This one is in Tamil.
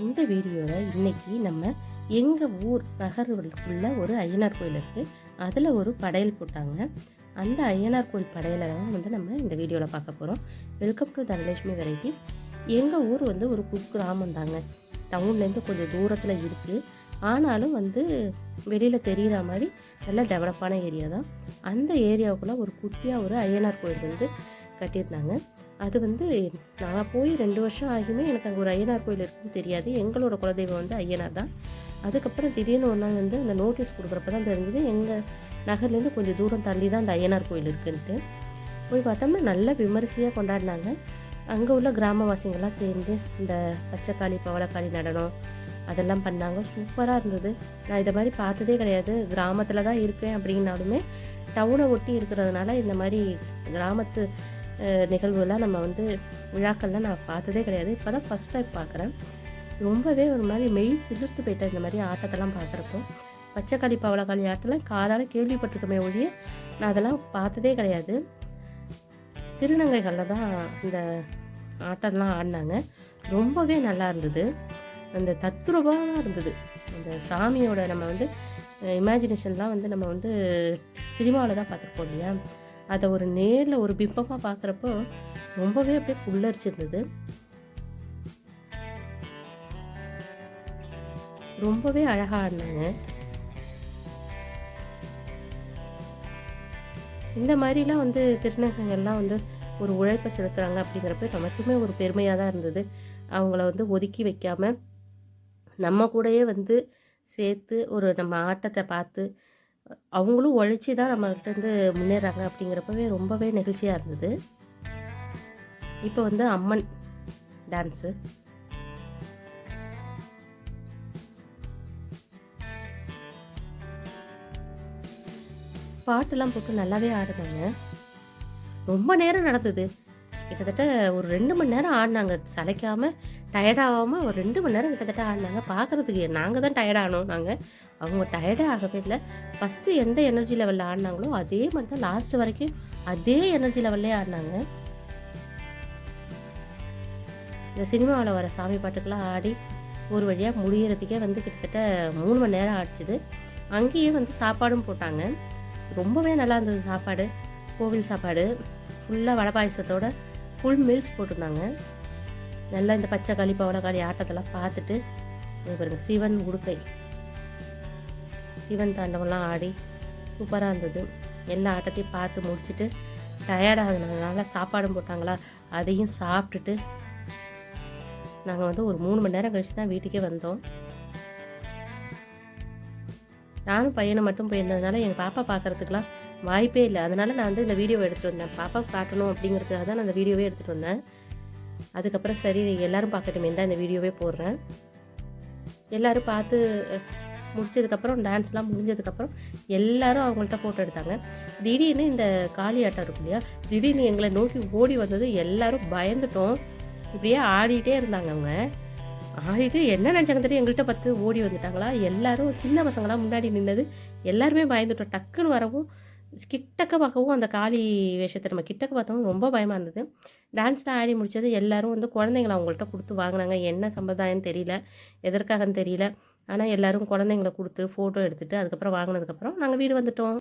இந்த வீடியோவில் இன்னைக்கு நம்ம எங்கள் ஊர் நகருக்குள்ள ஒரு ஐயனார் கோயில் இருக்குது அதில் ஒரு படையல் போட்டாங்க. அந்த ஐயனார் கோயில் படையலை தான் வந்து நம்ம இந்த வீடியோவில் பார்க்க போகிறோம் வெல்கம் டு தனலட்சுமி வெரைட்டிஸ் எங்கள் ஊர் வந்து ஒரு குக்கிராமம் தாங்க. டவுன்லேருந்து கொஞ்சம் தூரத்தில் இருக்குது ஆனாலும் வந்து வெளியில் தெரிகிற மாதிரி நல்ல டெவலப்பான ஏரியா தான். அந்த ஏரியாவுக்குள்ளே ஒரு குட்டியாக ஒரு ஐயனார் கோயில் வந்து கட்டியிருந்தாங்க. அது வந்து நான் போய் ரெண்டு வருஷம் ஆகியுமே எனக்கு அங்கே ஒரு ஐயனார் கோயில் இருக்குன்னு தெரியாது. எங்களோட குலதெய்வம் வந்து ஐயனார் தான். அதுக்கப்புறம் திடீர்னு ஒரு நாள் வந்து அந்த நோட்டீஸ் கொடுக்குறப்ப தான் தெரிஞ்சது எங்கள் நகர்லேருந்து கொஞ்சம் தூரம் தள்ளி தான் அந்த ஐயனார் கோயில் இருக்குன்ட்டு. போய் பார்த்தோம்னா நல்ல விமரிசையாக கொண்டாடினாங்க. அங்கே உள்ள கிராமவாசிங்கள்லாம் சேர்ந்து இந்த பச்சைக்காளி பவளக்காளி நடனம் அதெல்லாம் பண்ணாங்க. சூப்பராக இருந்தது. நான் இதை மாதிரி பார்த்ததே கிடையாது. கிராமத்தில் தான் இருக்கேன் அப்படின்னாலுமே டவுனை ஒட்டி இருக்கிறதுனால இந்த மாதிரி கிராமத்து நிகழ்வுலாம் நம்ம வந்து விழாக்கள்லாம் நான் பார்த்ததே கிடையாது. இப்போ தான் ஃபஸ்ட் டைம் பார்க்குறேன். ரொம்பவே ஒரு மாதிரி மெய் சிலிர்த்து போயிட்டேன் இந்த மாதிரி ஆட்டத்தெல்லாம் பார்க்குறப்போ பச்சைக்காளி பவளக்காளி ஆட்டெல்லாம் காதால் கேள்விப்பட்டிருக்கமே ஒழிய நான் அதெல்லாம் பார்த்ததே கிடையாது. திருநங்கைகளில் தான் இந்த ஆட்டம்லாம் ஆடினாங்க. ரொம்பவே நல்லா இருந்தது. அந்த தத்ரூபமாக இருந்தது. அந்த சாமியோட நம்ம வந்து இமேஜினேஷன்லாம் வந்து நம்ம வந்து சினிமாவில் தான் பார்த்துருப்போம் இல்லையா? அதை ஒரு நேரில் ஒரு பிம்பமாக பார்க்குறப்போ ரொம்பவே அப்படியே புல்லரிச்சிருந்தது. ரொம்பவே அழகாக ஆடினாங்க. இந்த மாதிரிலாம் வந்து திருநங்கைகள்லாம் வந்து ஒரு உழைப்பை செலுத்துகிறாங்க அப்படிங்கிறப்ப நமக்குமே ஒரு பெருமையாக தான் இருந்தது. அவங்கள வந்து ஒதுக்கி வைக்காமல் நம்ம கூடயே வந்து சேர்த்து ஒரு நம்ம ஆட்டத்தை பார்த்து அவங்களும் உழைச்சி தான் நம்மகிட்டேருந்து முன்னேறாங்க அப்படிங்கிறப்பவே ரொம்பவே நெகிழ்ச்சியாக இருந்தது. இப்போ வந்து அம்மன் டான்ஸு பாட்டெல்லாம் போட்டு நல்லாவே ஆடினாங்க. ரொம்ப நேரம் நடந்தது. கிட்டத்தட்ட ஒரு ரெண்டு மணி நேரம் ஆடினாங்க. சளைக்காமல் டயர்டாகாமல் ஒரு ரெண்டு மணி நேரம் கிட்டத்தட்ட ஆடினாங்க. பார்க்குறதுக்கு நாங்கள் தான் டயர்டானோம் நாங்கள் அவங்க டயர்டே ஆகவே இல்லை. ஃபஸ்ட்டு எந்த எனர்ஜி லெவலில் ஆடினாங்களோ அதே மாதிரி தான் லாஸ்ட் வரைக்கும் அதே எனர்ஜி லெவல்லே ஆடினாங்க. இந்த சினிமாவில் வர சாமி பாட்டுக்கெல்லாம் ஆடி ஒரு வழியாக முடிகிறதுக்கே வந்து கிட்டத்தட்ட மூணு மணி நேரம் ஆடிச்சுது அங்கேயே வந்து சாப்பாடும் போட்டாங்க. ரொம்பவே நல்லா இருந்தது சாப்பாடு. கோவில் சாப்பாடு. ஃபுல்லாக வடை பாயசத்தோட ஃபுல் மீல்ஸ் போட்டிருந்தாங்க. நல்லா இந்த பச்சை களி பவளக்காளி ஆட்டத்தெல்லாம் பார்த்துட்டு பாருங்க சிவன் உடுக்கை. சிவன் தாண்டவம்லாம் ஆடி சூப்பராக இருந்தது. எல்லா ஆட்டத்தையும் பார்த்து முடிச்சுட்டு டயர்டாகிறதுனால சாப்பாடும் போட்டாங்களா அதையும் சாப்பிட்டுட்டு நாங்கள் வந்து ஒரு மூணு மணி நேரம் கழித்து தான் வீட்டுக்கே வந்தோம். நானும் பையனை மட்டும் போயிருந்ததுனால எங்கள் பாப்பா பார்க்குறதுக்கெலாம் வாய்ப்பே இல்லை. அதனால் நான் வந்து இந்த வீடியோவை எடுத்துகிட்டு வந்தேன். பாப்பா காட்டணும் அப்படிங்கிறதுக்காக தான் நான் அந்த வீடியோவே எடுத்துகிட்டு வந்தேன். அதுக்கப்புறம் சரி எல்லோரும் பார்க்கட்டுமே தான் இந்த வீடியோவே போடுறேன். எல்லோரும் பார்த்து முடிச்சதுக்கப்புறம் டான்ஸ்லாம் முடிஞ்சதுக்கப்புறம் எல்லாரும் அவங்கள்ட்ட ஃபோட்டோ எடுத்தாங்க. திடீர்னு இந்த காளி ஆட்டம் இருக்கும் இல்லையா திடீர்னு எங்களை நோக்கி ஓடி வந்தது எல்லாரும் பயந்துட்டோம். இப்படியே ஆடிட்டே இருந்தாங்க அவங்க. ஆடிட்டு என்ன நினச்சாங்க தெரியும் எங்கள்கிட்ட பார்த்து ஓடி வந்துட்டாங்களா? எல்லாரும் சின்ன பசங்களாம் முன்னாடி நின்னது எல்லாருமே பயந்துட்டோம். டக்குன்னு வரவும் கிட்டக்க பார்க்கவும் அந்த காளி வேஷத்தை நம்ம கிட்டக்க பார்த்தவும் ரொம்ப பயமாக இருந்தது. டான்ஸ்லாம் ஆடி முடித்தது எல்லோரும் வந்து குழந்தைங்கள அவங்கள்ட்ட கொடுத்து வாங்கினாங்க. என்ன சம்பிரதாயம்னு தெரியல எதற்காகன்னு தெரியல. ஆனால் எல்லோரும் குழந்தைங்கள கொடுத்து ஃபோட்டோ எடுத்துகிட்டு அதுக்கப்புறம் வாங்கினதுக்கப்புறம் நாங்கள் வீடு வந்துட்டோம்.